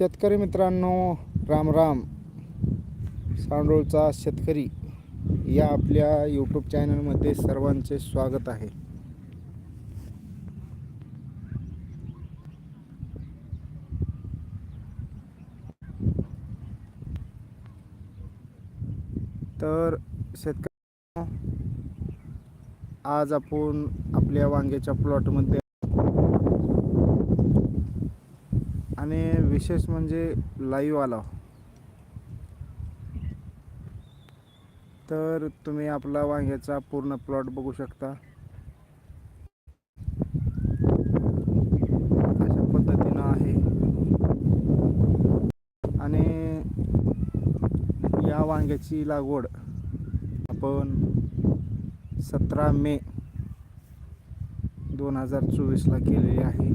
शेतकरी मित्रांनो राम राम. सांडोळचा शेतकरी या आपल्या यूट्यूब चॅनलमध्ये सर्वांचे स्वागत आहे. तर शेतकरी आज आपण आपल्या वांग्याच्या प्लॉटमध्ये आणि विशेष म्हणजे लाईव्ह आला. तर तुम्ही आपला वांग्याचा पूर्ण प्लॉट बघू शकता. अशा पद्धतीनं आहे. आणि या वांग्याची लागवड आपण सतरा मे दोन हजार चोवीसला केलेली आहे.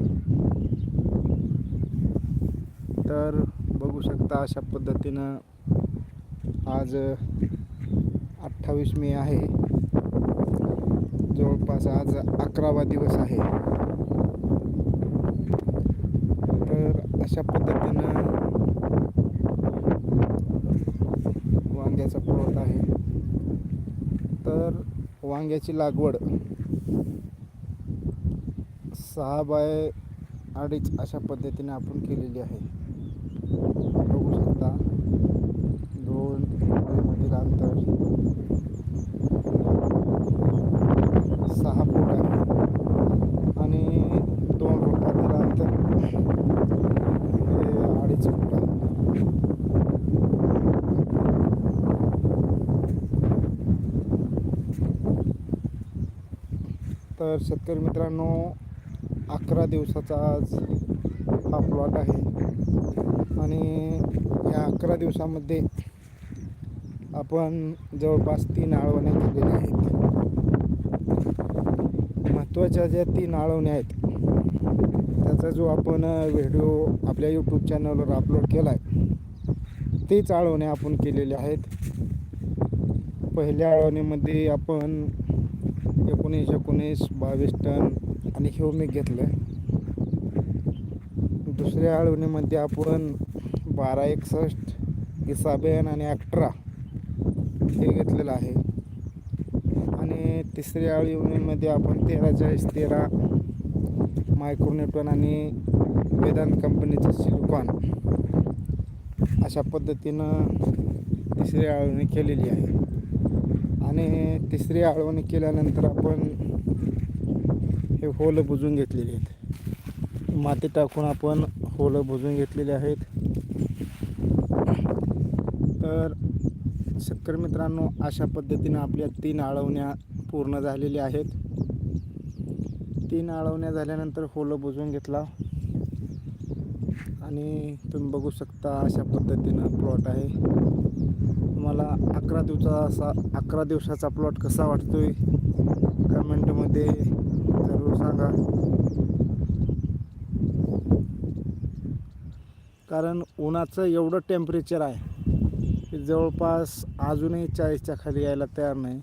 तर बघू शकता अशा पद्धतीनं आज अठ्ठावीस मे आहे. जवळपास आज अकरावा दिवस आहे. तर अशा पद्धतीनं वांग्याचा प्लॉट आहे. तर वांग्याची लागवड सहा बाय अडीच अशा पद्धतीने आपण केलेली आहे. बघू शकता. दोन मधील अंतर. सहा फूट आहे. आणि दोन रोपातील अंतर. हे अडीच फूट आहे. तर शेतकरी मित्रांनो अकरा दिवसाचा आज हा प्लॉट आहे. अकरा दिवसामध्ये आपण जवळपास तीन आळवण्या केलेल्या आहेत. महत्त्वाच्या ज्या तीन आळवण्या आहेत त्याचा जो आपण व्हिडिओ आपल्या यूट्यूब चॅनलवर अपलोड केला आहे तेच आळवण्या आपण केलेल्या आहेत. पहिल्या आळवणीमध्ये आपण एकोणीस एकोणीस बावीस टन आणि ह्युमिक घेतलं दुसऱ्या आळवणीमध्ये आपण बारा एकसष्ट इसाबेन आणि अठरा हे घेतलेलं आहे. आणि तिसऱ्या युनिटमध्ये आपण तेरा चाळीस तेरा मायक्रोन्यूटन आणि वेदांत कंपनीचं सिलिकॉन अशा पद्धतीनं तिसरी आळवणी केलेली आहे. आणि तिसरी आळवणी केल्यानंतर आपण हे होलं बुजून घेतलेली आहेत. माती टाकून आपण होलं बुजून घेतलेली आहेत. तर शेतकरी मित्रांनो अशा पद्धतीनं आपल्या तीन आळवण्या पूर्ण झालेल्या आहेत. तीन आळवण्या झाल्यानंतर होलं बुजवून घेतला. आणि तुम्ही बघू शकता अशा पद्धतीनं प्लॉट आहे. तुम्हाला अकरा दिवसा असा अकरा दिवसाचा प्लॉट कसा वाटतो आहे कमेंटमध्ये जरूर सांगा. कारण उन्हाचं एवढं टेम्परेचर आहे. जवळपास अजूनही चाळीसच्या खाली यायला तयार नाही.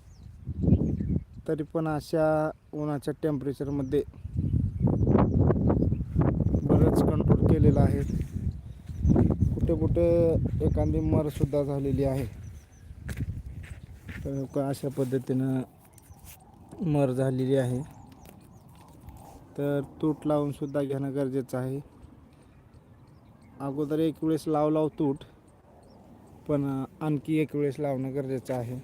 तरी पण अशा उन्हाच्या टेम्परेचरमध्ये बरंच कंट्रोल केलेलं आहे. कुठे कुठे एखादी मरसुद्धा झालेली आहे. तर का अशा पद्धतीनं मर झालेली आहे. तर तूट लावूनसुद्धा घेणं गरजेचं आहे. अगोदर एक वेळेस लाव लाव तूट पण आणखी एक वेळेस लावणं गरजेचं आहे.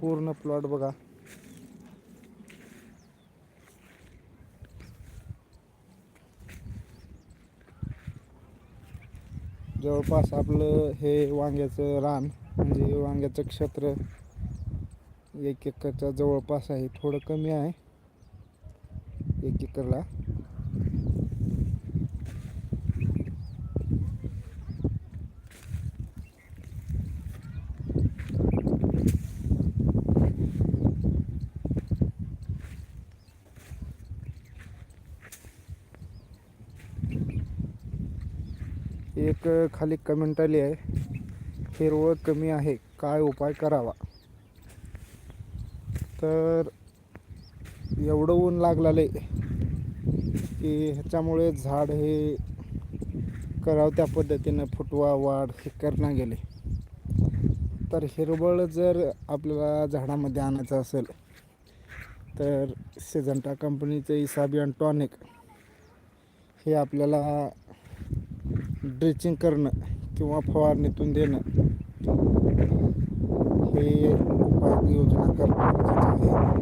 पूर्ण प्लॉट बघा. जवळपास आपलं हे वांग्याचं रान म्हणजे वांग्याचं क्षेत्र एक एकरच्या जवळपास आहे. थोडं कमी आहे. एक एकरला. एक खाली कमेंट आली आहे. हिरवळ कमी आहे. काय उपाय करावा? तर एवढं ऊन लागलेलं आहे की ह्याच्यामुळे झाड हे करावं त्या पद्धतीनं फुटवा वाढ हे करणं गेले. तर हिरवळ जर आपल्याला झाडामध्ये आणायचं असेल तर सिजंटा कंपनीचं इसाबियन टॉनिक हे आपल्याला ड्रेचिंग करणं किंवा फवारणीतून देणं हे उपाययोजना करणं गरजेचं आहे.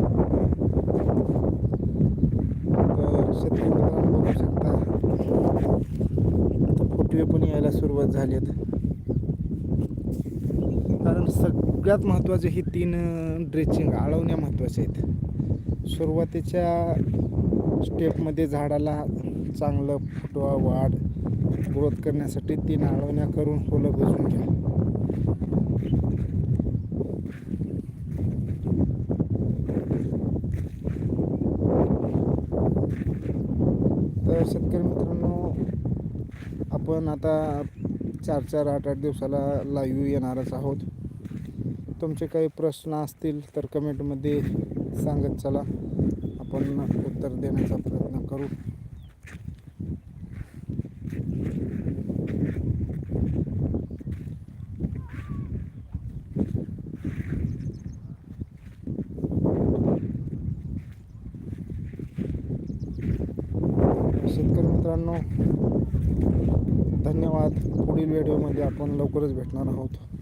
तर शेतकरी मित्रांनो बघू शकता फुटवे पण यायला सुरुवात झाली आहेत कारण सगळ्यात महत्त्वाचे ही तीन ड्रेचिंग आळवण्या महत्त्वाच्या आहेत. सुरुवातीच्या स्टेपमध्ये झाडाला चांगलं फुटवा वाढ ग्रोथ करण्यासाठी तीन आळवण्या करून फुलं भिजून घ्या. तर शेतकरी मित्रांनो आपण आता चार चार आठ आठ दिवसाला लाईव्ह येणारच आहोत. तुमचे काही प्रश्न असतील तर कमेंटमध्ये सांगत चला. आपण उत्तर देण्याचा प्रयत्न करू शेतकरी मित्रांनो धन्यवाद. पुढील व्हिडिओमध्ये आपण लवकरच भेटणार आहोत.